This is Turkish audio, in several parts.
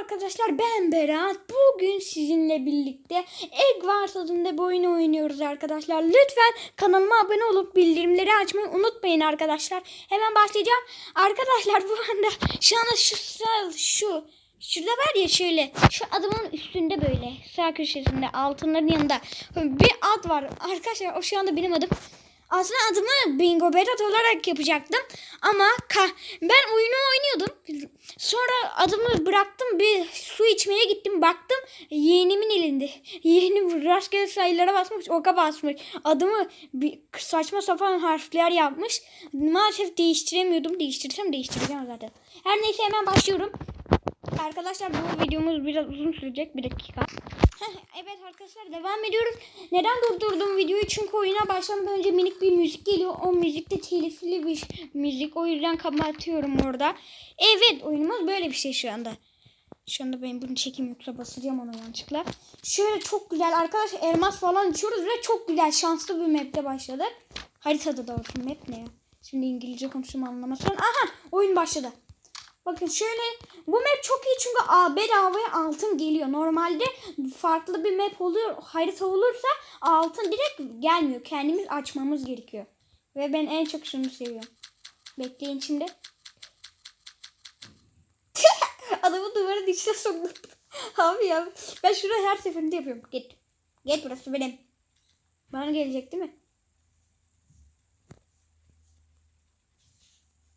arkadaşlar ben Berat. Bugün sizinle birlikte Egg Wars adında bir oyun oynuyoruz arkadaşlar. Lütfen kanalıma abone olup bildirimleri açmayı unutmayın arkadaşlar. Hemen başlayacağım. Arkadaşlar bu anda şu anda şu şu Şurada var ya şöyle şu adamın üstünde böyle sağ köşesinde altınların yanında bir ad var. Arkadaşlar o şu anda benim adım. Aslında adımı Bingo Berat olarak yapacaktım. Ama ben oyunu oynuyordum. Sonra adımı bıraktım bir su içmeye gittim. Baktım yeğenimin elinde. Yeğenim rastgele sayılara basmış oka basmış. Adımı bir saçma sapan harfler yapmış. Maalesef değiştiremiyordum. Değiştirsem değiştireceğim zaten. Her neyse hemen başlıyorum. Arkadaşlar bu videomuz biraz uzun sürecek. Bir dakika. Evet arkadaşlar devam ediyoruz. Neden durdurdum videoyu? Çünkü oyuna başlamadan önce minik bir müzik geliyor. O müzik de telifli bir müzik. O yüzden kapatıyorum orada. Evet oyunumuz böyle bir şey şu anda. Şu anda ben bunu çekeyim yoksa basacağım onu yanlışlıkla. Şöyle çok güzel arkadaşlar elmas falan düşüyoruz ve çok güzel şanslı bir map'te başladık. Haritada da olsun map ne ya? Şimdi İngilizce konuşum anlamasın. Aha oyun başladı. Bakın şöyle bu map çok iyi çünkü A bedavaya altın geliyor. Normalde farklı bir map oluyor harita olursa altın direkt gelmiyor. Kendimiz açmamız gerekiyor. Ve ben en çok şunu seviyorum. Bekleyin şimdi. Adamı duvarın içine soktum. Abi ya ben şurayı her seferinde yapıyorum. Git. Git burası benim. Bana gelecek değil mi?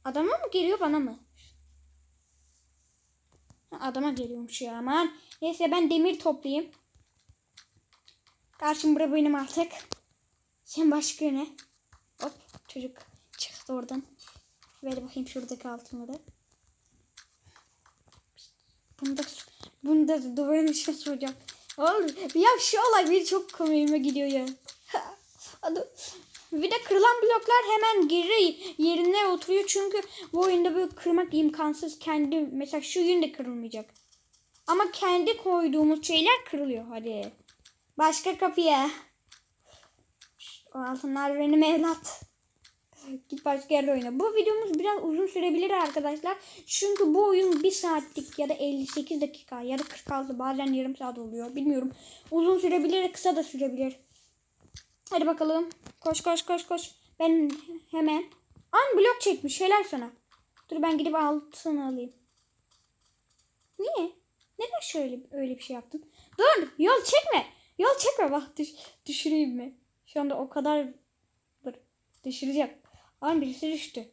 Adama mı geliyor bana mı? Adama geliyormuş ya aman. Neyse ben demir toplayayım. Karşım bura benim artık. Sen başka ne? Hop çocuk çıktı oradan. Ver bakayım şuradaki altınları. Bunu da, bunu da duvarın içine soracağım. Oğlum ya şu olay beni çok komiğime gidiyor ya. Adam, bir de kırılan bloklar hemen geri yerine oturuyor çünkü bu oyunda böyle kırmak imkansız. Kendi mesela şu yün de kırılmayacak. Ama kendi koyduğumuz şeyler kırılıyor. Hadi. Başka kapıya. O altınlar benim evlat. Git başka yerde oyna. Bu videomuz biraz uzun sürebilir arkadaşlar. Çünkü bu oyun 1 saatlik ya da 58 dakika ya da 46 bazen yarım saat oluyor. Bilmiyorum. Uzun sürebilir kısa da sürebilir. Hadi bakalım. Koş koş koş koş. Ben hemen. An blok çekmiş. Helal sana. Dur ben gidip altın alayım. Niye? Neden şöyle öyle bir şey yaptın? Dur yol çekme. Yol çekme bak düş, düşüreyim mi? Şu anda o kadar dur düşüreceğim. An birisi düştü.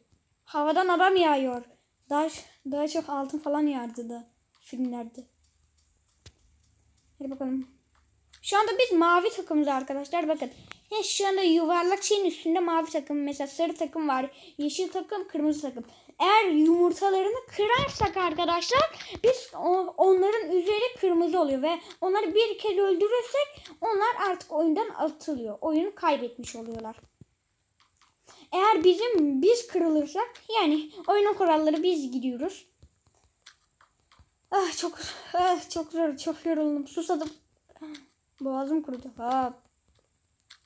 Havadan adam yağıyor. Daha, daha çok altın falan yağdı da filmlerde. Hadi bakalım. Şu anda biz mavi takımız arkadaşlar. Bakın. Ya şu anda yuvarlak şeyin üstünde mavi takım. Mesela sarı takım var. Yeşil takım, kırmızı takım. Eğer yumurtalarını kırarsak arkadaşlar biz onların üzeri kırmızı oluyor ve onları bir kez öldürürsek onlar artık oyundan atılıyor. Oyunu kaybetmiş oluyorlar. Eğer bizim biz kırılırsak yani oyunun kuralları biz gidiyoruz. Ah çok ah, çok zor çok yoruldum susadım. Boğazım kurudu. Hop.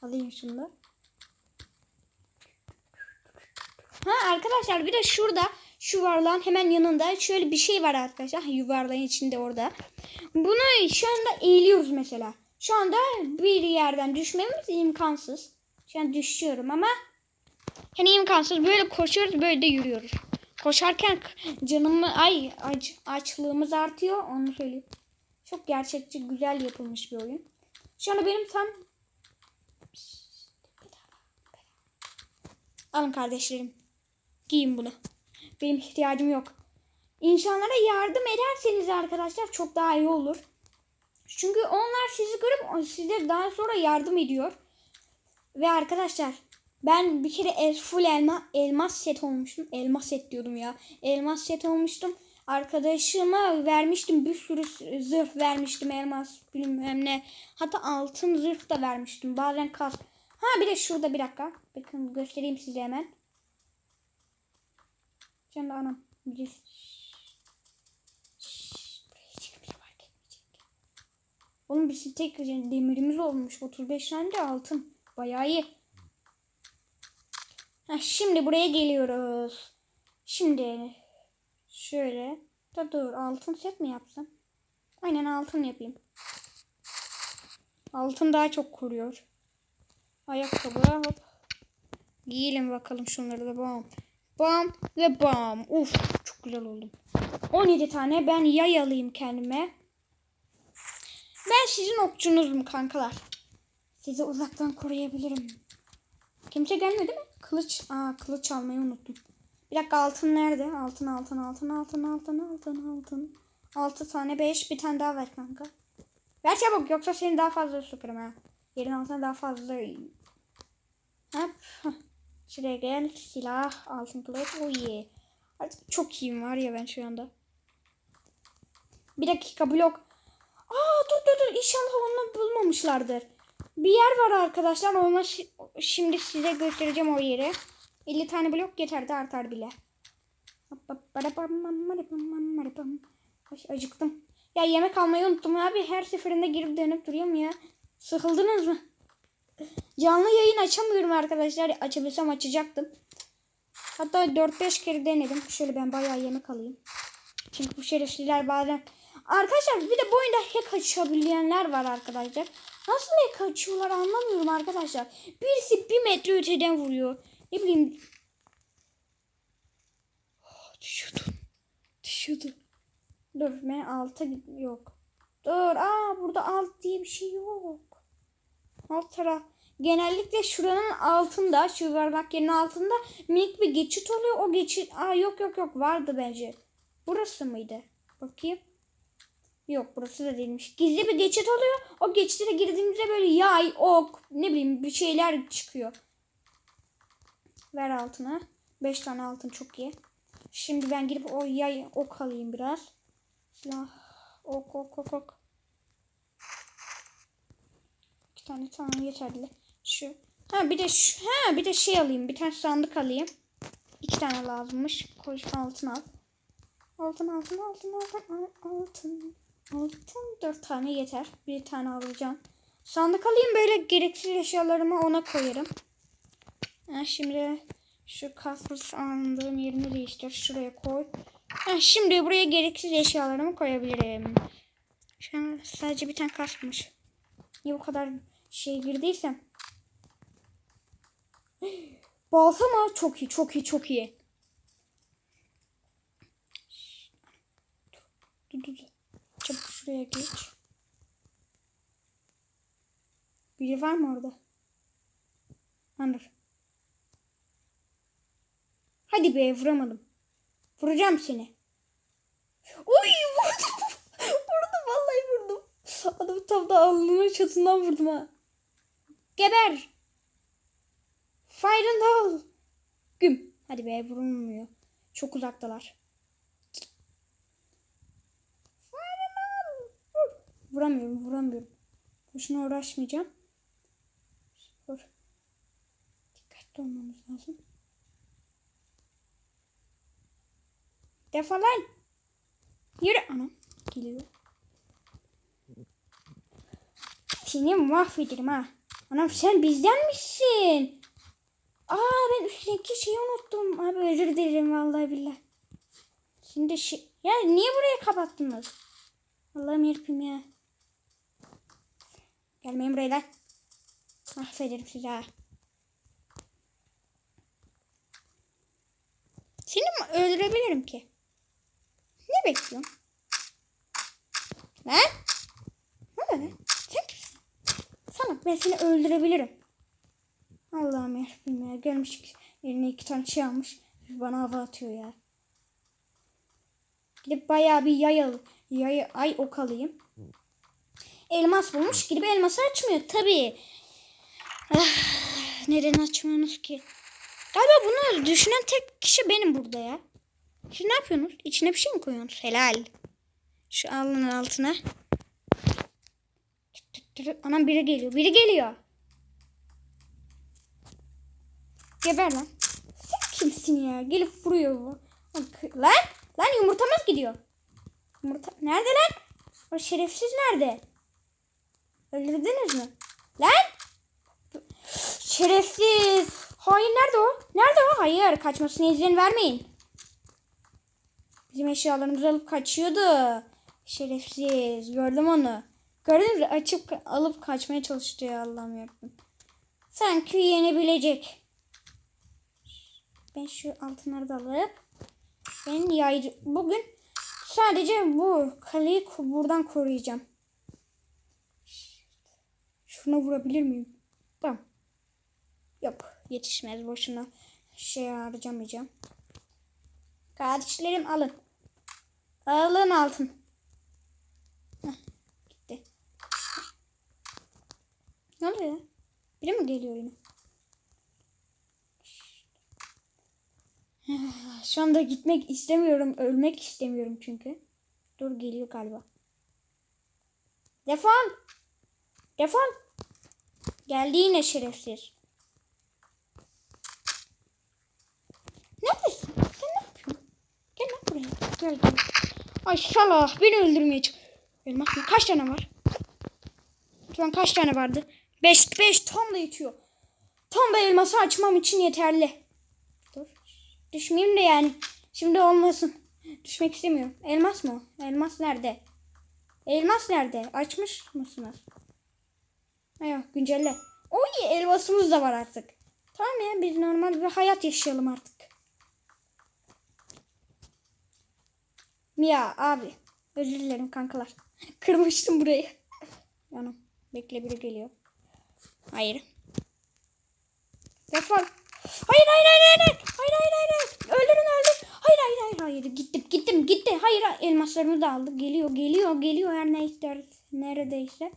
Alayım şunu da. Ha arkadaşlar bir de şurada şu yuvarlağın hemen yanında şöyle bir şey var arkadaşlar. Yuvarlağın içinde orada. Bunu şu anda eğiliyoruz mesela. Şu anda bir yerden düşmemiz imkansız. Şu an düşüyorum ama hani imkansız. Böyle koşuyoruz böyle de yürüyoruz. Koşarken canımı ay aç, açlığımız artıyor onu söyleyeyim. Çok gerçekçi güzel yapılmış bir oyun. Şu anda benim tam Alın kardeşlerim. Giyin bunu. Benim ihtiyacım yok. İnsanlara yardım ederseniz arkadaşlar çok daha iyi olur. Çünkü onlar sizi görüp size daha sonra yardım ediyor. Ve arkadaşlar ben bir kere full elma, elmas set olmuştum. Elmas set diyordum ya. Elmas set olmuştum. Arkadaşıma vermiştim bir sürü zırh vermiştim elmas bilmem ne. Hatta altın zırh da vermiştim. Bazen kas. Ha bir de şurada bir dakika. Bakın göstereyim size hemen. Şimdi anam. Birisi. Oğlum bir tek demirimiz olmuş. 35 tane de altın. Bayağı iyi. Ha, şimdi buraya geliyoruz. Şimdi şöyle. Da dur altın set mi yapsam? Aynen altın yapayım. Altın daha çok koruyor. Ayakkabı hop. Giyelim bakalım şunları da bam. Bam ve bam. Uf çok güzel oldum. 17 tane ben yay alayım kendime. Ben sizin okçunuzum kankalar. Sizi uzaktan koruyabilirim. Kimse gelmedi mi? Kılıç. Aa kılıç almayı unuttum. Bir dakika altın nerede? Altın altın altın altın altın altın altın. 6 tane 5 bir tane daha ver kanka. Ver çabuk yoksa seni daha fazla sokarım ha. Yerin altına daha fazla. Hop. hah. Şuraya gel. Silah, altın kılıç. Oh yeah. Artık çok iyiyim var ya ben şu anda. Bir dakika blok. Aa dur dur dur. İnşallah onu bulmamışlardır. Bir yer var arkadaşlar. Ona şi- şimdi size göstereceğim o yeri. 50 tane blok yeter de artar bile. Acıktım. Ya yemek almayı unuttum abi. Her seferinde girip dönüp duruyorum ya. Sıkıldınız mı? Canlı yayın açamıyorum arkadaşlar. Açabilsem açacaktım. Hatta 4-5 kere denedim. Şöyle ben bayağı yemek alayım. Çünkü bu şerefsizler bazen... Arkadaşlar bir de bu oyunda hack açabilenler var arkadaşlar. Nasıl hack açıyorlar anlamıyorum arkadaşlar. Birisi bir metre öteden vuruyor. Ne bileyim. Oh, düşüyordu. Düşüyordu. Dur ben alta yok. Dur aa burada alt diye bir şey yok. Alt taraf. Genellikle şuranın altında, şu yuvarlak yerin altında minik bir geçit oluyor. O geçit, aa yok yok yok vardı bence. Burası mıydı? Bakayım. Yok burası da değilmiş. Gizli bir geçit oluyor. O geçite de girdiğimizde böyle yay, ok, ne bileyim bir şeyler çıkıyor. Ver altına. 5 tane altın çok iyi. Şimdi ben girip o yay ok alayım biraz. Silah. Ok ok ok ok. İki tane tamam yeterli. Şu. Ha bir de şu. Ha bir de şey alayım. Bir tane sandık alayım. İki tane lazımmış. Koy altın al. Altın altın altın altın al- altın. Altın dört tane yeter. Bir tane alacağım. Sandık alayım böyle gereksiz eşyalarımı ona koyarım. Ha, şimdi şu kasmış andığım yerini değiştir. Şuraya koy. Ha, şimdi buraya gereksiz eşyalarımı koyabilirim. Şu an sadece bir tane kasmış. Niye bu kadar şey girdiysem. Balta mı? Çok iyi, çok iyi, çok iyi. Dur, dur, dur. Çabuk şuraya geç. Biri var mı orada? Anır. Hadi be vuramadım. Vuracağım seni. Oy vurdum. vurdum vallahi vurdum. Adamı tam da alnının çatından vurdum ha. Geber. Fire and all. Güm. Hadi be vurulmuyor. Çok uzaktalar. Fire and all. Vur. Vuramıyorum vuramıyorum. Boşuna uğraşmayacağım. Vur. Dikkatli olmamız lazım. Defol lan. Yürü. Anam geliyor. Seni mahvederim ha. Anam sen bizden misin? Aa ben üstteki şeyi unuttum. Abi özür dilerim vallahi billahi. Şimdi şey... Ya niye burayı kapattınız? Allah'ım yarpım ya. Gelmeyin buraya lan. Mahvederim sizi ha. Seni mi öldürebilirim ki? Ne bekliyorsun? Lan? Ne oluyor lan? Sen kimsin? Sana ben seni öldürebilirim. Allah'ım yarabbim ya. Gelmiş eline iki tane şey almış. Bana hava atıyor ya. Gidip bayağı bir yay al. Yay, ay ok alayım. Elmas bulmuş. Gidip elması açmıyor. Tabii. Ah, neden açmıyorsunuz ki? Galiba bunu düşünen tek kişi benim burada ya. Siz ne yapıyorsunuz? İçine bir şey mi koyuyorsunuz? Helal. Şu alnın altına. Anam biri geliyor. Biri geliyor. Geber lan. Sen kimsin ya? Gelip vuruyor bu. Lan! Lan yumurtamız gidiyor. Yumurta nerede lan? O şerefsiz nerede? Öldürdünüz mü? Lan! Şerefsiz. Hain nerede o? Nerede o? Hayır kaçmasına izin vermeyin. Bizim eşyalarımızı alıp kaçıyordu. Şerefsiz. Gördüm onu. Mü? Açıp alıp kaçmaya çalıştı ya Allah'ım yarabbim. Sanki yenebilecek. Ben şu altınları da alıp ben yaycı bugün sadece bu kaleyi buradan koruyacağım. Şuna vurabilir miyim? Tamam. Yok yetişmez boşuna şey harcamayacağım. Kardeşlerim alın. Alın altın. Heh, gitti. Ne oluyor? Biri mi geliyor yine? Şu anda gitmek istemiyorum. Ölmek istemiyorum çünkü. Dur geliyor galiba. Defol. Defol. Geldi yine şerefsiz. Neredesin? Sen ne yapıyorsun? Gel lan buraya. Gel gel. Ay salak beni öldürmeye çık. Elmas mı? Kaç tane var? Şu an kaç tane vardı? 5 5 tam da yetiyor. Tam da elması açmam için yeterli. Dur. Düşmeyeyim de yani. Şimdi olmasın. Düşmek istemiyorum. Elmas mı? Elmas nerede? Elmas nerede? Açmış mısınız? Ha yok güncelle. Oy elmasımız da var artık. Tamam ya biz normal bir hayat yaşayalım artık. Mia abi. Özür dilerim kankalar. Kırmıştım burayı. Yanım. Bekle biri geliyor. Hayır. Defol. Hayır hayır hayır hayır. Hayır hayır hayır. hayır. Öldürün öldür. Hayır hayır hayır hayır. Gittim gittim gitti. Hayır elmaslarımı da aldı. Geliyor geliyor geliyor her neyse neredeyse.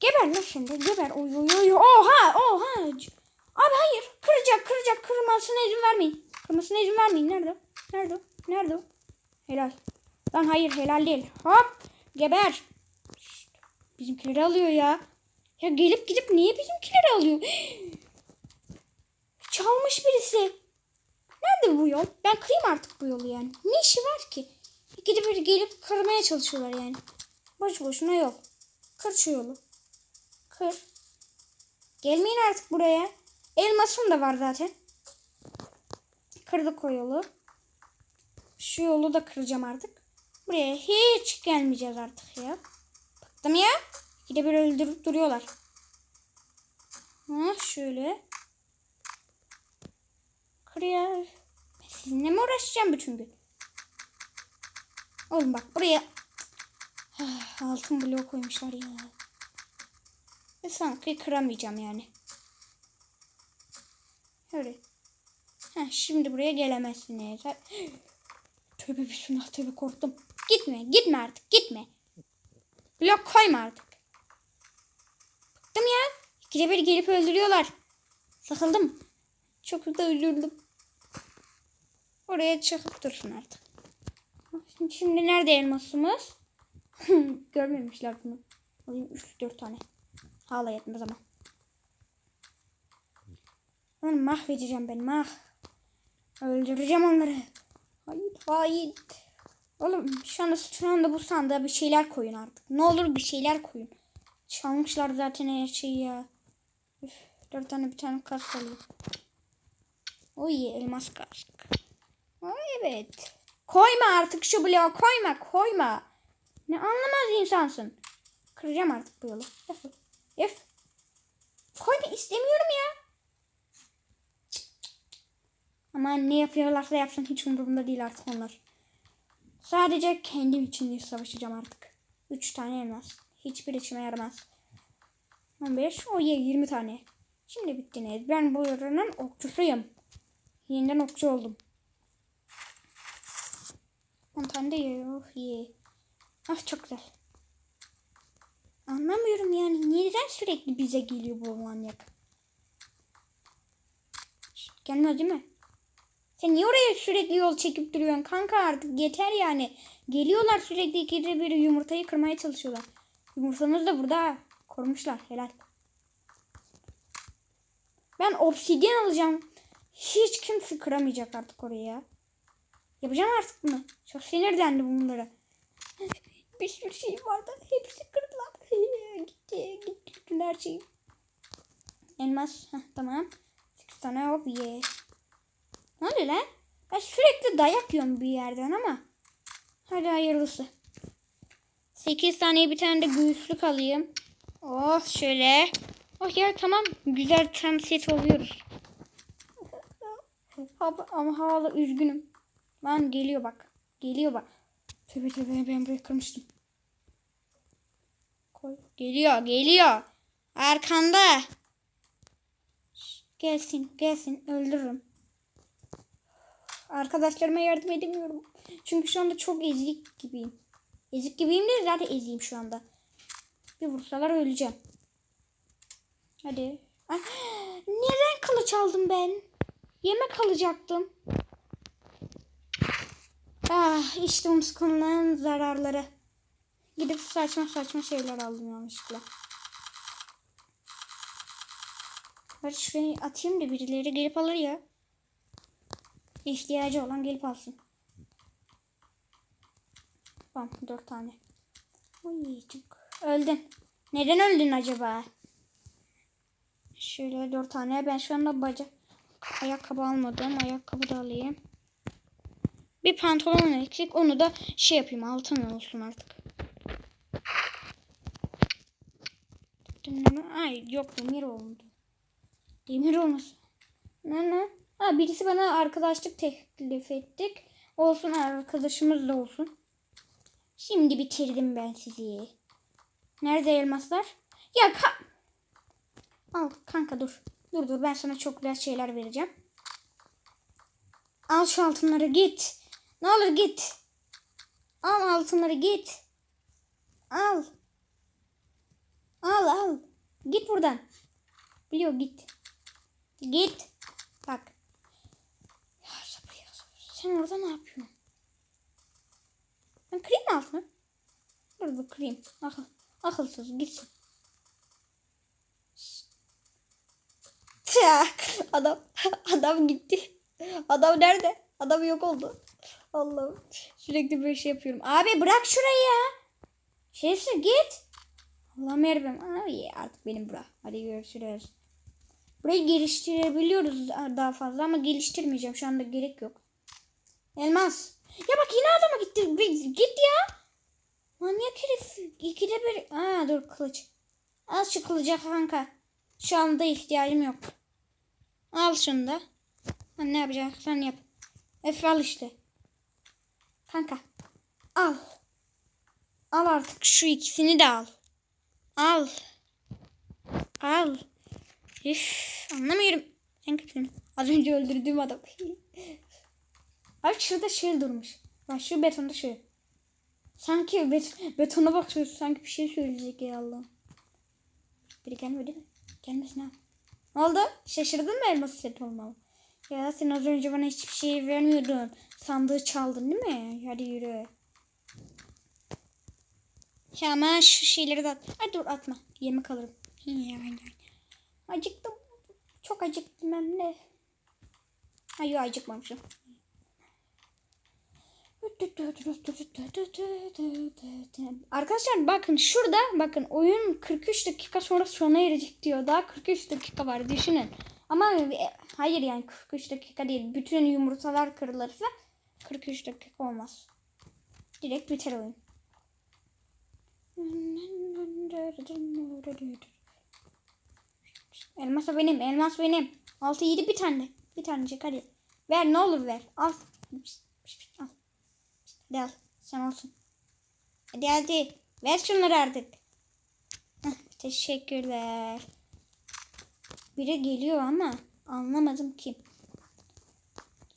Geber lan şimdi geber. Oy oy oy. Oha oha. Abi hayır. Kıracak kıracak. Kırmasına izin vermeyin. Kırmasına izin vermeyin. Nerede? Nerede? Nerede? Helal. Lan hayır helal değil. Hop. Geber. Bizimkileri alıyor ya. Ya gelip gidip niye bizimkileri alıyor? Çalmış birisi. Nerede bu yol? Ben kırayım artık bu yolu yani. Ne işi var ki? Gidip gelip kırmaya çalışıyorlar yani. Boş boşuna yok. Kır şu yolu. Kır. Gelmeyin artık buraya. Elmasım da var zaten. Kırdık o yolu. Şu yolu da kıracağım artık. Buraya hiç gelmeyeceğiz artık ya. Bıktım ya. Bir öldürüp duruyorlar. Ha şöyle. Kır ya. Ben Sizinle mi uğraşacağım bütün gün? Oğlum bak buraya Ah, altın bloğu koymuşlar ya. Ve sanki kıramayacağım yani. Öyle. Heh, şimdi buraya gelemezsiniz. Ha- Tövbe bismillah tövbe korktum. Gitme gitme artık gitme. Blok koyma artık. Bıktım ya. İkide bir gelip öldürüyorlar. Sıkıldım. Çok da üzüldüm. Oraya çıkıp dursun artık. Şimdi, şimdi nerede elmasımız? Görmemişler bunu. Alayım 3-4 tane. Hala yetmez ama. Onu mahvedeceğim ben mah. Öldüreceğim onları. Hayır hayır. Oğlum şu anda, şu anda bu sandığa bir şeyler koyun artık. Ne olur bir şeyler koyun. Çalmışlar zaten her şeyi ya. Üf, dört tane bir tane kask alayım. Oy elmas kask. Ay evet. Koyma artık şu bloğu koyma koyma. Ne anlamaz insansın. Kıracağım artık bu yolu. Defol. Ef. Koyma istemiyorum ya. Aman ne yapıyorlarsa yapsın hiç umurumda değil artık onlar. Sadece kendim için savaşacağım artık. 3 tane elmas. Hiçbir içime yaramaz. 15, o ye 20 tane. Şimdi bittiniz. Ben bu yaranın okçusuyum. Yeniden okçu oldum. 10 tane de ye. Oh ye. Ah çok güzel. Anlamıyorum yani. Neden sürekli bize geliyor bu manyak? Gelmez değil mi? Sen niye oraya sürekli yol çekip duruyorsun kanka artık yeter yani. Geliyorlar sürekli ikide bir yumurtayı kırmaya çalışıyorlar. Yumurtamız da burada. Korumuşlar helal. Ben obsidyen alacağım. Hiç kimse kıramayacak artık oraya. ya. Yapacağım artık bunu. Çok sinirlendim bunlara. Bir sürü şey vardı. Hepsi kırdılar. gitti. Gitti bütün her şey. Elmas. Heh, tamam. 8 tane hop ye. Ne oluyor lan? Ben sürekli dayak yiyorum bir yerden ama. Hadi hayırlısı. 8 tane bir tane de göğüslük alayım. Oh şöyle. Oh ya tamam. Güzel tam set oluyoruz. Ama, hala üzgünüm. Lan geliyor bak. Geliyor bak. Tövbe tövbe ben buraya kırmıştım. Koy. Geliyor geliyor. Arkanda. Şş, Gelsin gelsin öldürürüm. Arkadaşlarıma yardım edemiyorum. Çünkü şu anda çok ezik gibiyim. Ezik gibiyim de zaten eziyim şu anda. Bir vursalar öleceğim. Hadi. Ay, neden kılıç aldım ben? Yemek alacaktım. Ah işte unutkuların zararları. Gidip saçma saçma şeyler aldım yanlışlıkla. Hadi şurayı atayım da birileri gelip alır ya. İhtiyacı olan gelip alsın. Tamam dört tane. Uy, çok. Öldün. Neden öldün acaba? Şöyle dört tane. Ben şu anda bacak ayakkabı almadım. Ayakkabı da alayım. Bir pantolon eksik. Onu da şey yapayım. Altın olsun artık. Ay yok demir oldu. Demir olmasın. Ne ne? Ha birisi bana arkadaşlık teklif ettik. Olsun arkadaşımız da olsun. Şimdi bitirdim ben sizi. Nerede elmaslar? Ya ka Al kanka dur. Dur dur ben sana çok güzel şeyler vereceğim. Al şu altınları git. Ne olur git. Al altınları git. Al. Al al. Git buradan. Biliyor git. Git. Bak. Ya sabır ya sabır. Sen orada ne yapıyorsun? Ben kırayım mı altını? Dur dur kırayım. Akıl. Akılsız gitsin. Tak. Adam adam gitti. Adam nerede? Adam yok oldu. Allah'ım. Sürekli böyle şey yapıyorum. Abi bırak şurayı ya. Şeysi git. Allah'ım yarabbim. Ay artık benim bura. Hadi görüşürüz. Burayı geliştirebiliyoruz daha fazla ama geliştirmeyeceğim. Şu anda gerek yok. Elmas. Ya bak yine adama gitti. Bir- Git ya. Manyak herif. İkide bir. Aa dur kılıç. Al şu kılıca kanka. Şu anda ihtiyacım yok. Al şunu da. Ha, ne yapacaksan yap. Efe al işte. Kanka. Al. Al artık şu ikisini de al. Al. Al. Üf, anlamıyorum. Sen kimsin? Az önce öldürdüğüm adam. Abi şurada şey durmuş. Bak şu betonda şey. Sanki bet betona bakıyoruz. Sanki bir şey söyleyecek ya Allah. Biri gelmedi mi? Gelmesin abi. Ne oldu? Şaşırdın mı elması set olmalı? Ya sen az önce bana hiçbir şey vermiyordun. Sandığı çaldın değil mi? Hadi yürü. Ya ama şu şeyleri de at. Ay dur atma. Yemek alırım. Acıktım. Çok acıktım ben de. Ay yok acıkmamışım. Arkadaşlar bakın şurada bakın oyun 43 dakika sonra sona erecek diyor. Daha 43 dakika var düşünün. Ama e, hayır yani 43 dakika değil. Bütün yumurtalar kırılırsa 43 dakika olmaz. Direkt biter oyun. Elmas benim. Elmas benim. 6 7 bir tane. Bir tanecik hadi. Ver ne olur ver. Al. Al. Hadi al. Sen olsun. Hadi hadi. Ver şunları artık. Heh, teşekkürler. Biri geliyor ama anlamadım kim.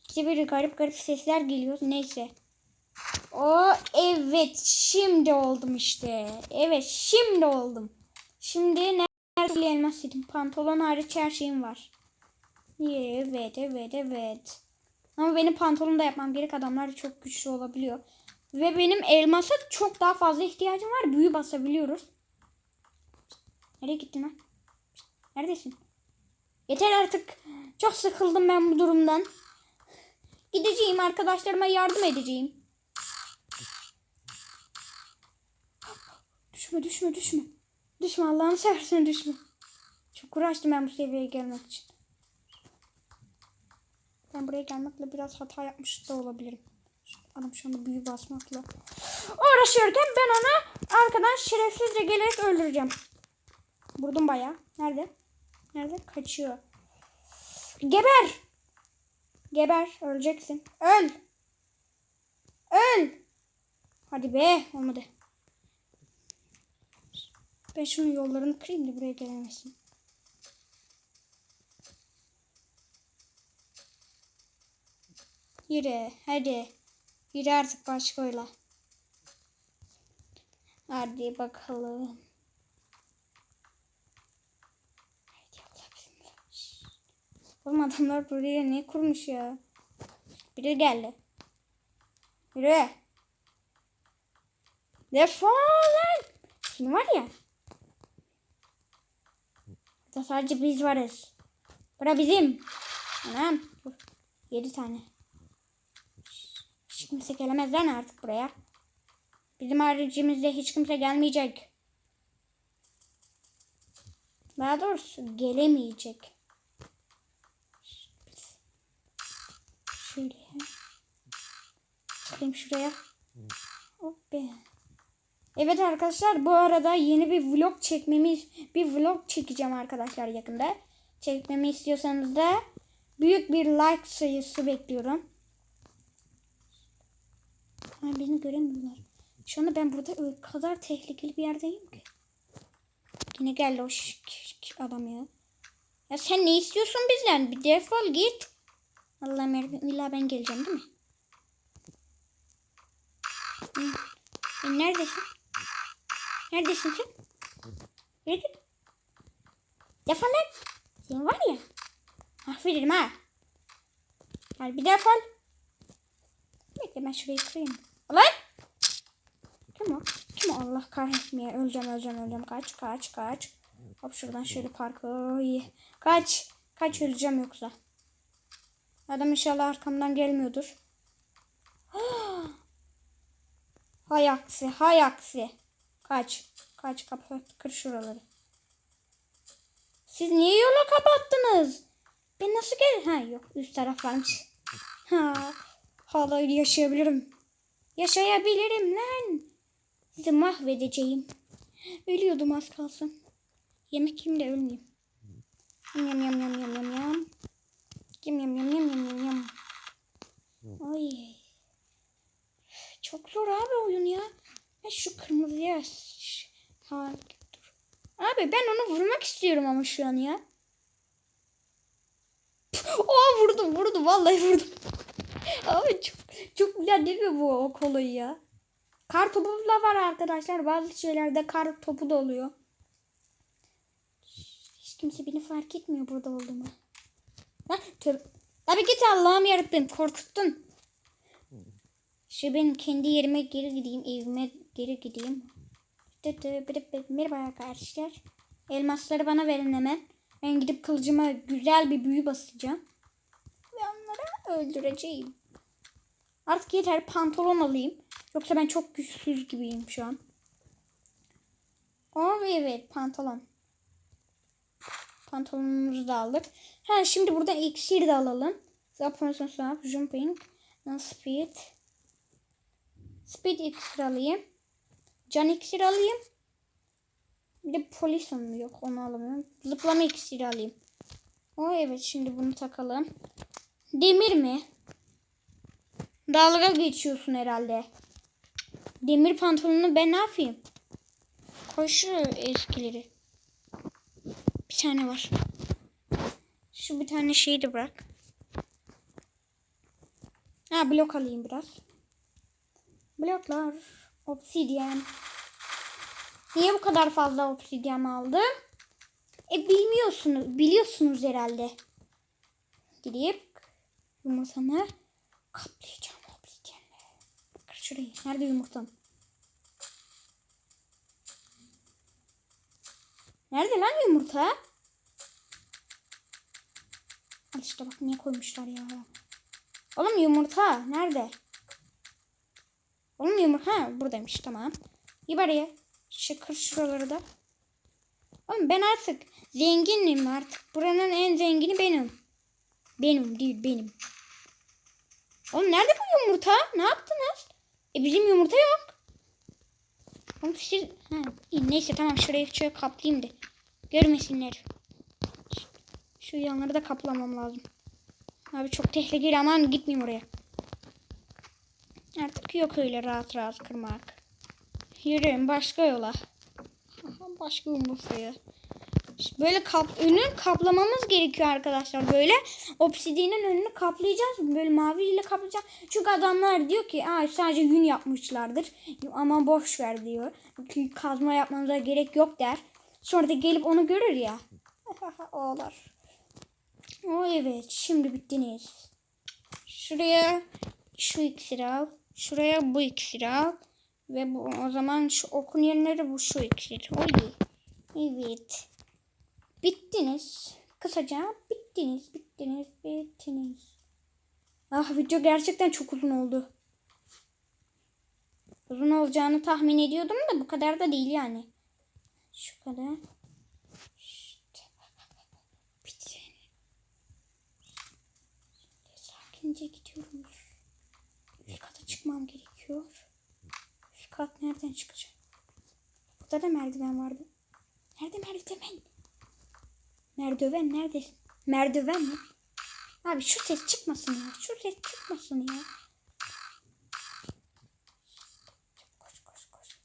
İşte böyle garip garip sesler geliyor. Neyse. O evet şimdi oldum işte. Evet şimdi oldum. Şimdi nerede elmas yedim? Pantolon hariç her şeyim var. Evet evet evet. Ama benim pantolonu da yapmam gerek. Adamlar çok güçlü olabiliyor. Ve benim elmasa çok daha fazla ihtiyacım var. Büyü basabiliyoruz. Nereye gittin lan? Neredesin? Yeter artık. Çok sıkıldım ben bu durumdan. Gideceğim arkadaşlarıma yardım edeceğim. Düşme düşme düşme. Düşme Allah'ını seversen düşme. Çok uğraştım ben bu seviyeye gelmek için. Ben buraya gelmekle biraz hata yapmış da olabilirim. Adam şu anda büyü basmakla uğraşıyorken ben onu arkadan şerefsizce gelerek öldüreceğim. Vurdum bayağı. Nerede? Nerede? Kaçıyor. Geber! Geber. Öleceksin. Öl! Öl! Hadi be. Olmadı. Ben şunun yollarını kırayım da buraya gelemesin. Yürü. Hadi. Yürü artık başka oyla. Hadi bakalım. Oğlum adamlar buraya ne kurmuş ya? Biri geldi. Yürü. Defol lan. Şimdi var ya. Burada sadece biz varız. Bura bizim. Anam. Dur. Yedi tane. Kimse gelemez lan artık buraya. Bizim haricimizde hiç kimse gelmeyecek. Daha doğrusu gelemeyecek. Şöyle. Çıkayım şuraya. Hop. Evet arkadaşlar bu arada yeni bir vlog çekmemiz bir vlog çekeceğim arkadaşlar yakında. Çekmemi istiyorsanız da büyük bir like sayısı bekliyorum. Ama beni göremiyorlar. Şu anda ben burada o kadar tehlikeli bir yerdeyim ki. Yine geldi o şiş- şiş- adam ya. Ya sen ne istiyorsun bizden? Bir defol git. Allah'ım yarabbim illa ben geleceğim değil mi? Hı. E, neredesin? Neredesin sen? Yürü git. Defol lan. Sen var ya. Mahvederim ha. Gel bir defol. Bekle ben şurayı kırayım. Lan! Kim o? Kim o? Allah kahretmeye. Öleceğim öleceğim öleceğim. Kaç kaç kaç. Hop şuradan şöyle park. Oy. Kaç. Kaç öleceğim yoksa. Adam inşallah arkamdan gelmiyordur. hay aksi hay aksi. Kaç. Kaç kapat. Kır şuraları. Siz niye yolu kapattınız? Ben nasıl gel? Ha yok üst taraf varmış. Ha. Hala yaşayabilirim. Yaşayabilirim lan. Sizi mahvedeceğim. Ölüyordum az kalsın. Yemek yiyeyim de ölmeyeyim. Yam yam yam yam yam yam yam. Yam yam yam yam yam yam. Ay. Çok zor abi oyun ya. Ben şu kırmızıya... Ha, dur. Abi ben onu vurmak istiyorum ama şu an ya. Aa vurdum vurdum vallahi vurdum. Abi çok, çok güzel değil mi bu o kolayı ya? Kar topu da var arkadaşlar. Bazı şeylerde kar topu da oluyor. Hiç kimse beni fark etmiyor burada olduğumu. Ha, tövbe. Tabii git Allah'ım yarabbim korkuttun. Şu ben kendi yerime geri gideyim. Evime geri gideyim. Merhaba arkadaşlar. Elmasları bana verin hemen. Ben gidip kılıcıma güzel bir büyü basacağım. Öldüreceğim. Artık yeter pantolon alayım. Yoksa ben çok güçsüz gibiyim şu an. Aa evet pantolon. Pantolonumuzu da aldık. Ha şimdi burada iksir de alalım. Zaponson swap, jumping, speed. Speed iksir alayım. Can iksir alayım. Bir de poison yok onu alamıyorum. Zıplama iksiri alayım. O evet şimdi bunu takalım. Demir mi? Dalga geçiyorsun herhalde. Demir pantolonunu ben ne yapayım? Koy şu eskileri. Bir tane var. Şu bir tane şeyi de bırak. Ha blok alayım biraz. Bloklar. Obsidyen. Niye bu kadar fazla obsidyen aldım? E bilmiyorsunuz. Biliyorsunuz herhalde. Gidip yumurtamı kaplayacağım obsidyenle. Kır şurayı. Nerede yumurtam? Nerede lan yumurta? Al işte bak niye koymuşlar ya. Oğlum yumurta nerede? Oğlum yumurta ha buradaymış tamam. İyi bari ya. Şuraları da. Oğlum ben artık zenginim artık. Buranın en zengini benim. Benim değil benim. Oğlum nerede bu yumurta? Ne yaptınız? E bizim yumurta yok. Oğlum siz... Ha, neyse tamam şurayı şöyle kaplayayım da. Görmesinler. Şu yanları da kaplamam lazım. Abi çok tehlikeli aman gitmeyeyim oraya. Artık yok öyle rahat rahat kırmak. Yürüyün başka yola. Aha, başka yumurtaya. Böyle kap, önünü kaplamamız gerekiyor arkadaşlar. Böyle obsidiyenin önünü kaplayacağız. Böyle maviyle kaplayacağız. Çünkü adamlar diyor ki Aa, sadece yün yapmışlardır. Ama boş ver diyor. Çünkü kazma yapmamıza gerek yok der. Sonra da gelip onu görür ya. Ağlar. O evet şimdi bittiniz. Şuraya şu iksiri al. Şuraya bu iksiri al. Ve bu, o zaman şu okun yerine de bu şu iksir. Oy. Evet. Bittiniz. Kısaca bittiniz, bittiniz, bittiniz. Ah video gerçekten çok uzun oldu. Uzun olacağını tahmin ediyordum da bu kadar da değil yani. Şu kadar. İşte. Sakince gidiyoruz. Üst kata çıkmam gerekiyor. Üst kat nereden çıkacağım? Burada da merdiven vardı. Nerede merdiven? Merdiven neredesin? Merdiven mi? Abi şu ses çıkmasın ya. Şu ses çıkmasın ya. Koş koş koş.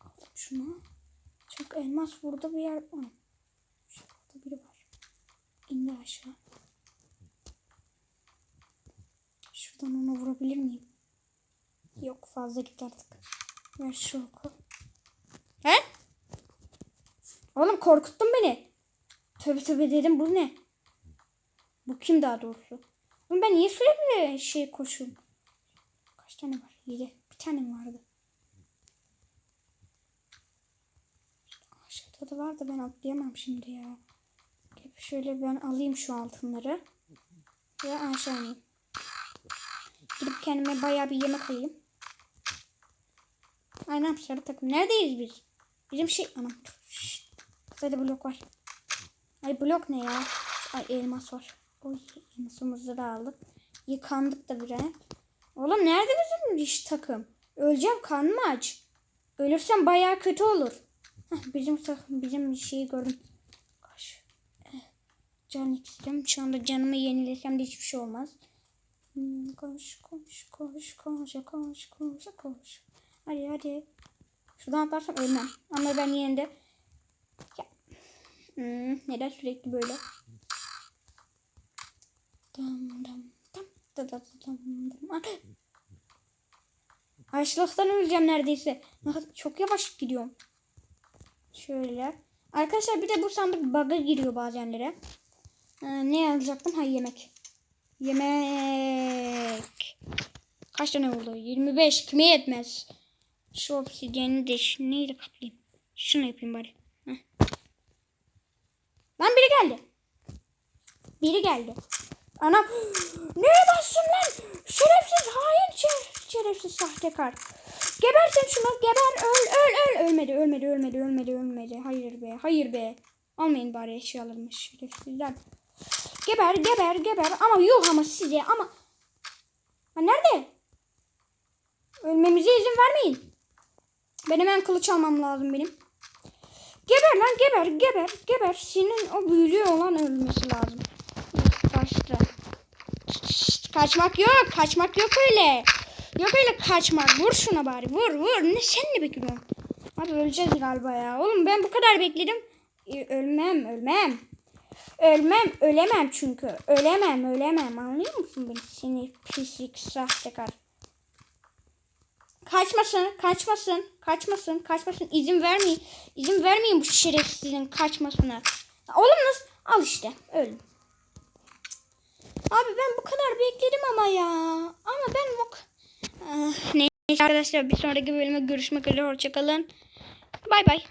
Al şunu. Çok elmas burada bir yer var. Şurada biri var. İndi aşağı. Şuradan onu vurabilir miyim? Yok fazla git artık. Ver şu oku. He? Oğlum korkuttun beni. Tövbe tövbe dedim bu ne? Bu kim daha doğrusu? Ben niye sürekli şey koşuyorum? Kaç tane var? Yedi. Bir tane vardı? Aşağıda da var da ben atlayamam şimdi ya. Hep şöyle ben alayım şu altınları. Ve aşağı ineyim. Gidip kendime bayağı bir yemek alayım. Aynen sarı takım. Neredeyiz biz? Bizim şey... Anam. Şşt. Sadece blok var. Ay blok ne ya? Ay elmas var. Oy elmasımızı da aldık. Yıkandık da biraz. Oğlum nerede bizim iş takım? Öleceğim karnım aç. Ölürsem bayağı kötü olur. Heh, bizim takım bizim şeyi gördüm. Koş. Eh, Can istedim. Şu anda canımı yenilesem de hiçbir şey olmaz. Hmm, Koş koş koş koş koş koş koş. Hadi hadi. Şuradan atlarsam ölmem. Ama ben yine de ya. Hmm, neden sürekli böyle? Dam dam dam da da da dam dam. Ah! Açlıktan öleceğim neredeyse. Çok yavaş gidiyorum. Şöyle. Arkadaşlar bir de bu sandık bug'a giriyor bazenlere. Ee, ne yazacaktım? Ha yemek. Yemek. Kaç tane oldu? 25. Kime yetmez? Şu obsidiyeni de neyle kaplayayım? Şunu yapayım bari. Lan biri geldi. Biri geldi. Anam. Neye bastın lan? Şerefsiz hain şerefsiz, şerefsiz sahtekar. Geber sen şunu geber öl öl öl. Ölmedi ölmedi ölmedi ölmedi ölmedi. Hayır be hayır be. Almayın bari eşyalarımı şerefsizler. Geber geber geber ama yuh ama size ama. Ha nerede? Ölmemize izin vermeyin. Ben hemen kılıç almam lazım benim. Geber lan geber geber geber. Senin o büyülü olan ölmesi lazım. Kaçtı. Kaçmak yok. Kaçmak yok öyle. Yok öyle kaçmak. Vur şuna bari. Vur vur. Ne sen ne bekliyorsun? Abi öleceğiz galiba ya. Oğlum ben bu kadar bekledim. Ee, ölmem ölmem. Ölmem ölemem çünkü. Ölemem ölemem. Anlıyor musun beni? Seni pislik sahtekar. Kaçmasın, kaçmasın, kaçmasın, kaçmasın. İzin vermeyin. İzin vermeyin bu şerefsizin kaçmasına. Oğlum nasıl? Al işte, öldüm. Abi ben bu kadar bekledim ama ya. Ama ben bu... Ah, neyse arkadaşlar bir sonraki bölüme görüşmek üzere. Hoşçakalın. Bay bay.